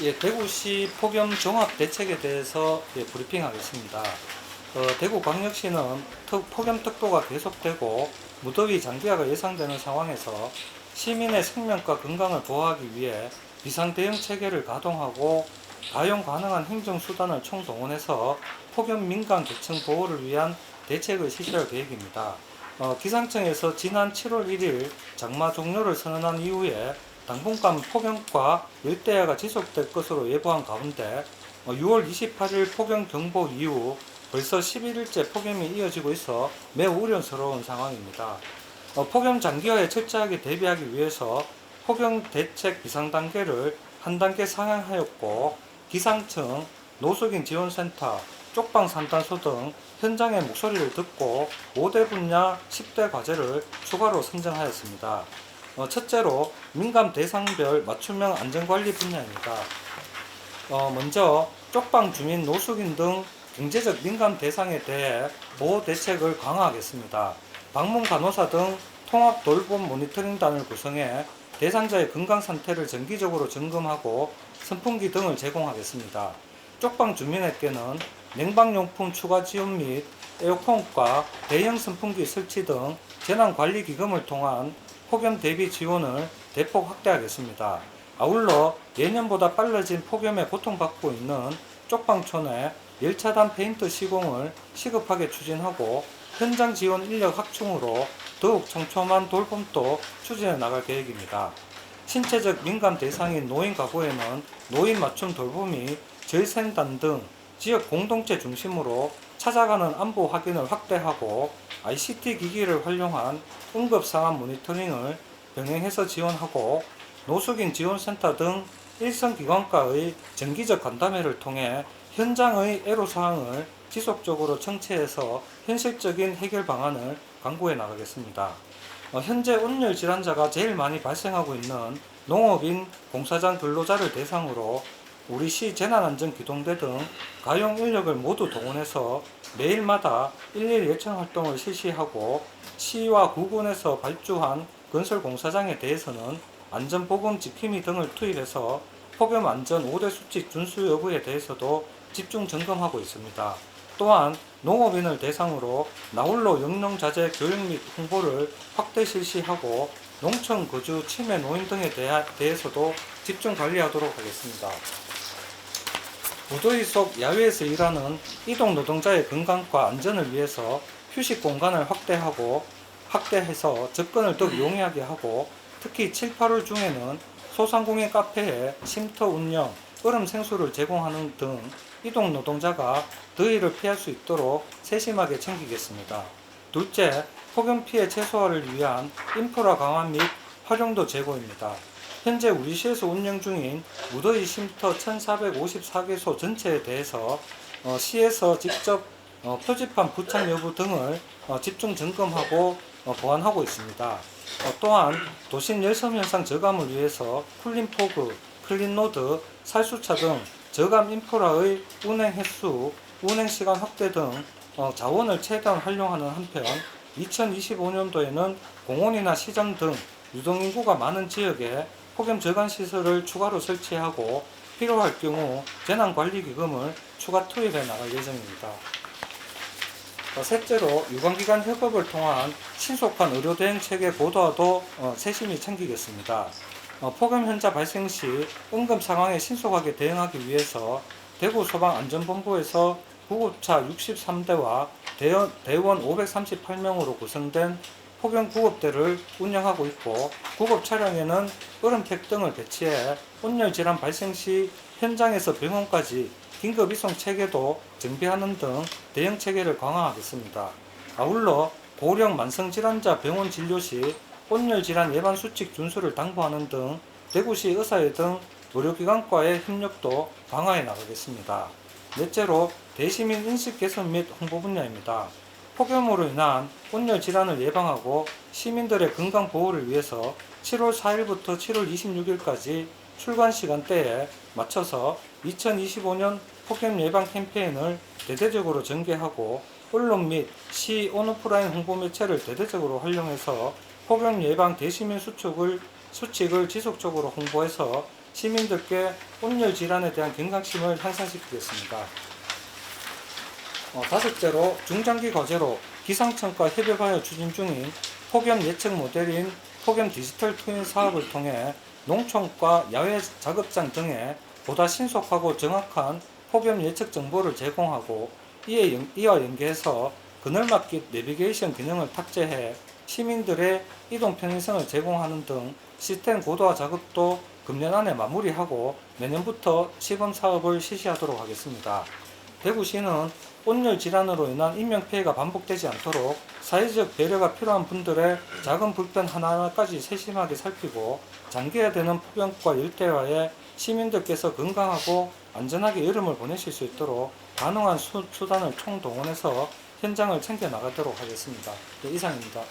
예, 대구시 폭염 종합 대책에 대해서 예, 브리핑하겠습니다. 어, 대구 광역시는 특, 폭염 특보가 계속되고 무더위 장기화가 예상되는 상황에서 시민의 생명과 건강을 보호하기 위해 비상 대응 체계를 가동하고 가용 가능한 행정 수단을 총동원해서 폭염 민감 계층 보호를 위한 대책을 실시할 계획입니다. 어, 기상청에서 지난 7월 1일 장마 종료를 선언한 이후에 당분간 폭염과 열대야가 지속될 것으로 예보한 가운데 어, 6월 28일 폭염 경보 이후 벌써 11일째 폭염이 이어지고 있어 매우 우려스러운 상황입니다. 어, 폭염 장기화에 철저하게 대비하기 위해서 폭염 대책 비상 단계를 한 단계 상향하였고 기상청, 노숙인 지원센터, 쪽방 상담소 등 현장의 목소리를 듣고 5대 분야 10대 과제를 추가로 선정하였습니다. 어, 첫째로 민감 대상별 맞춤형 안전관리 분야입니다. 어, 먼저 쪽방 주민 노숙인 등 경제적 민감 대상에 대해 보호 대책을 강화하겠습니다. 방문 간호사 등 통합 돌봄 모니터링단을 구성해 대상자의 건강 상태를 정기적으로 점검하고 선풍기 등을 제공하겠습니다. 쪽방 주민에게는 냉방용품 추가 지원 및 에어컨과 대형 선풍기 설치 등 재난관리 기금을 통한 폭염 대비 지원을 대폭 확대하겠습니다. 아울러 예년보다 빨라진 폭염에 고통받고 있는 쪽방촌에 열차단 페인트 시공을 시급하게 추진하고 현장 지원 인력 확충으로 더욱 촘촘한 돌봄도 추진해 나갈 계획입니다. 신체적 민감 대상인 노인 가구에는 노인 맞춤 돌봄이 절생단 등 지역 공동체 중심으로 찾아가는 안보 확인을 확대하고 ICT 기기를 활용한 응급 상황 모니터링을 병행해서 지원하고 노숙인 지원센터 등 일선 기관과의 정기적 간담회를 통해 현장의 애로사항을 지속적으로 청취해서 현실적인 해결 방안을 강구해 나가겠습니다. 어, 현재 온열 질환자가 제일 많이 발생하고 있는 농업인 공사장 근로자를 대상으로 우리 시 재난안전기동대 등 가용 인력을 모두 동원해서 매일마다 일일 예천 활동을 실시하고 시와 구군에서 발주한 건설 공사장에 대해서는 안전보건 지킴이 등을 투입해서 폭염 안전 5대 수칙 준수 여부에 대해서도 집중 점검하고 있습니다. 또한 농업인을 대상으로 나홀로 영농자재 교육 및 홍보를 확대 실시하고 농촌 거주 치매 노인 등에 대하- 대해서도 집중 관리하도록 하겠습니다. 무더위 속 야외에서 일하는 이동 노동자의 건강과 안전을 위해서 휴식 공간을 확대하고 확대해서 접근을 더욱 용이하게 하고 특히 7, 8월 중에는 소상공인 카페에 쉼터 운영, 얼음 생수를 제공하는 등 이동 노동자가 더위를 피할 수 있도록 세심하게 챙기겠습니다. 둘째, 폭염 피해 최소화를 위한 인프라 강화 및 활용도 제고입니다. 현재 우리 시에서 운영 중인 무더위 쉼터 1454개소 전체에 대해서 어, 시에서 직접 어, 표지판 부착 여부 등을 어, 집중 점검하고 어, 보완하고 있습니다. 어, 또한 도심 열섬 현상 저감을 위해서 쿨린포그, 클린 노드, 살수차 등 저감 인프라의 운행 횟수, 운행 시간 확대 등 어, 자원을 최대한 활용하는 한편 2025년도에는 공원이나 시장 등 유동인구가 많은 지역에 폭염 저감 시설을 추가로 설치하고 필요할 경우 재난관리기금을 추가 투입해 나갈 예정입니다. 어, 셋째로 유관기관 협업을 통한 신속한 의료 대응 체계 고도화도 어, 세심히 챙기겠습니다. 어, 폭염 현자 발생 시 응급 상황에 신속하게 대응하기 위해서 대구 소방안전본부에서 구급차 63대와 대원, 대원 538명으로 구성된 폭염 구급대를 운영하고 있고 구급 차량에는 얼음팩 등을 배치해 온열 질환 발생 시 현장에서 병원까지 긴급 이송 체계도 정비하는 등 대응 체계를 강화하겠습니다. 아울러 고령 만성 질환자 병원 진료 시 온열 질환 예방 수칙 준수를 당부하는 등 대구시 의사회 등 의료기관과의 협력도 강화해 나가겠습니다. 넷째로 대시민 인식 개선 및 홍보 분야입니다. 폭염으로 인한 온열 질환을 예방하고 시민들의 건강 보호를 위해서 7월 4일부터 7월 26일까지 출관 시간대에 맞춰서 2025년 폭염 예방 캠페인을 대대적으로 전개하고 언론 및 시 온오프라인 홍보 매체를 대대적으로 활용해서 폭염 예방 대시민 수칙을 수칙을 지속적으로 홍보해서 시민들께 온열 질환에 대한 경각심을 향상시키겠습니다. 어, 다섯째로 중장기 과제로 기상청과 협업하여 추진 중인 폭염 예측 모델인 폭염 디지털 트윈 사업을 통해 농촌과 야외 작업장 등에 보다 신속하고 정확한 폭염 예측 정보를 제공하고 이에 연- 이와 연계해서 그늘막기 내비게이션 기능을 탑재해 시민들의 이동 편의성을 제공하는 등 시스템 고도화 작업도 금년 안에 마무리하고 내년부터 시범 사업을 실시하도록 하겠습니다. 대구시는 온열 질환으로 인한 인명 피해가 반복되지 않도록 사회적 배려가 필요한 분들의 작은 불편 하나하나까지 세심하게 살피고 장기화 되는 폭염과 열대화에 시민들께서 건강하고 안전하게 여름을 보내실 수 있도록 가능한 수, 수단을 총동원해서 현장을 챙겨 나가도록 하겠습니다. 네, 이상입니다.